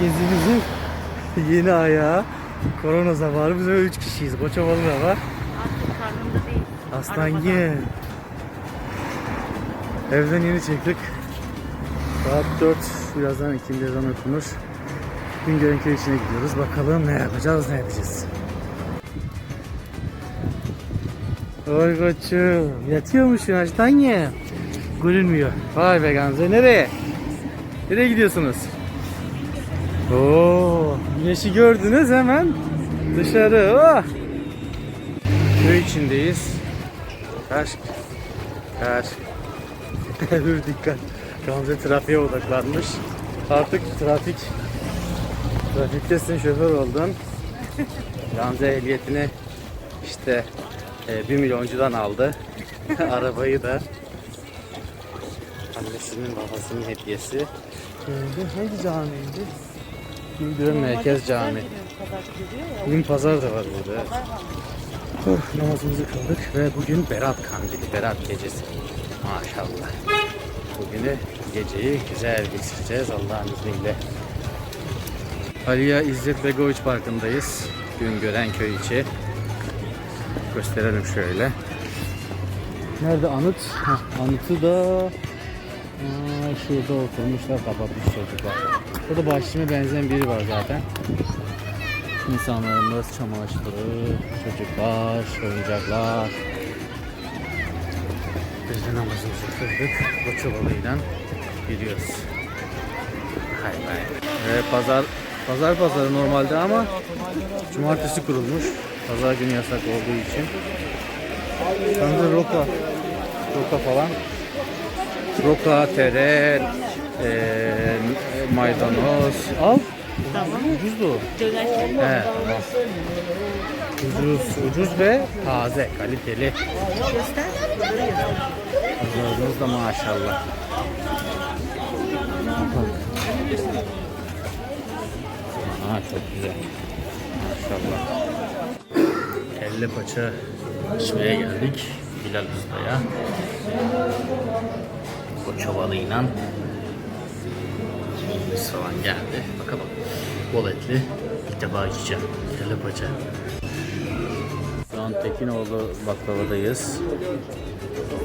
gezimizin yeni ayağı. Korona zamanı biz böyle 3 kişiyiz. Da var. Artık karnımda değil. Aslan ye. Evden yeni çıktık. Saat 4. Birazdan ikindi ezan okunur. Güngören köy içine gidiyoruz. Bakalım ne yapacağız, ne yapacağız. Oy koçum. Yatıyormuşsun açtan ye. Görünmüyor. Vay be Gamze. Nereye? Nereye gidiyorsunuz? Oo, güneşi gördünüz hemen dışarı. Oh. Köy içindeyiz. Kaç. Kaç. Dur dikkat. Gamze trafiğe odaklanmış. Artık trafik trafiktesin şoför oldun. Gamze ehliyetini işte e, 1 milyoncudan aldı. Arabayı da annesinin babasının hediyesi. Neydi? Hangi camiydi? Güldüren Merkez ya. Bugün pazar da var burada. Oh, namazımızı kıldık ve bugün Berat Kandili, Berat Gecesi. Maşallah. Bugünü geceyi güzel geçireceğiz Allah'ın izniyle. Aliya İzzet Begoviç Parkı'ndayız. Güngören köy içi. Gösterelim şöyle. Nerede anıt? Heh, anıtı da Aa, şurada oturmuşlar kapatmış çocuklar. Burada bahçeme benzeyen biri var zaten. İnsanlarımız çamaşırı, çocuklar, oyuncaklar. Biz de namazımızı kıldık. Koçovalı'yla gidiyoruz. Hay hay. Ve pazar, pazar pazarı normalde ama cumartesi kurulmuş. Pazar günü yasak olduğu için. Sanırım roka, roka falan. Roka, tere, eee, maydanoz. Al. Tamam. Ucuzdu. He tamam. Ucuz, ucuz ve taze, kaliteli. Pazarımız da maşallah. Aha çok güzel. Maşallah. Kelle paça içmeye geldik. Bilal Usta'ya. O çabalıyla biz falan geldi. Bakalım. Bol etli. İlk defa yiyeceğim. Kelle paça. Şu an Tekinoğlu baklavadayız.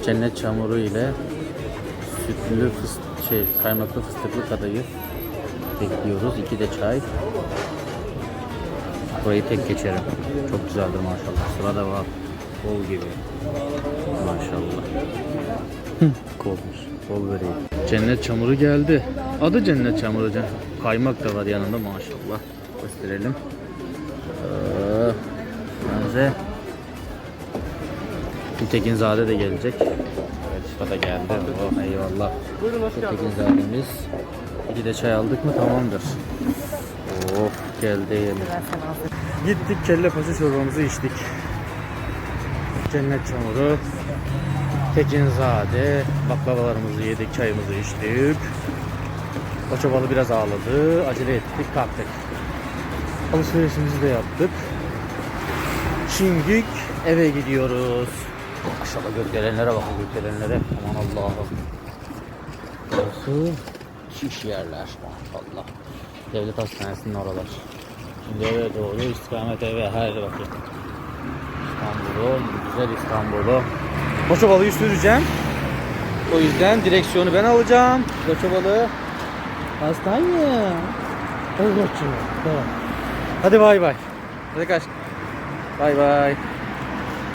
Cennet çamuru ile sütlü fıstık, şey, kaymaklı fıstıklı kadayıf bekliyoruz. İki de çay. Burayı tek geçerim. Çok güzeldir maşallah. Sıra da var. Bol gibi. Maşallah. Kolmuş. Bol böreği. Cennet çamuru geldi. Adı cennet çamuru. Kaymak da var yanında maşallah. Gösterelim. Ee, Gamze. Tekinzade de gelecek. Evet usta da geldi. Oh eyvallah. Tekinzade'miz. İki de çay aldık mı tamamdır. Oh geldi. Gittik kelle paça çorbamızı içtik. Cennet çamuru. Tekinzade. Baklavalarımızı yedik, çayımızı içtik. O çobalı biraz ağladı. Acele ettik, kalktık. Alışverişimizi de yaptık. Şimdi eve gidiyoruz. Maşallah gökdelenlere bakın gökdelenlere. Aman Allah'ım. Burası şiş yerler. Maşallah. Devlet hastanesinin oralar. Şimdi eve doğru istikamet eve her bakın. İstanbul'u, güzel İstanbul'u. Koçobalı'yı süreceğim. O yüzden direksiyonu ben alacağım. Koçobalı hastane. Tamam. Hadi bay bay. Hadi kaç. Bay bay.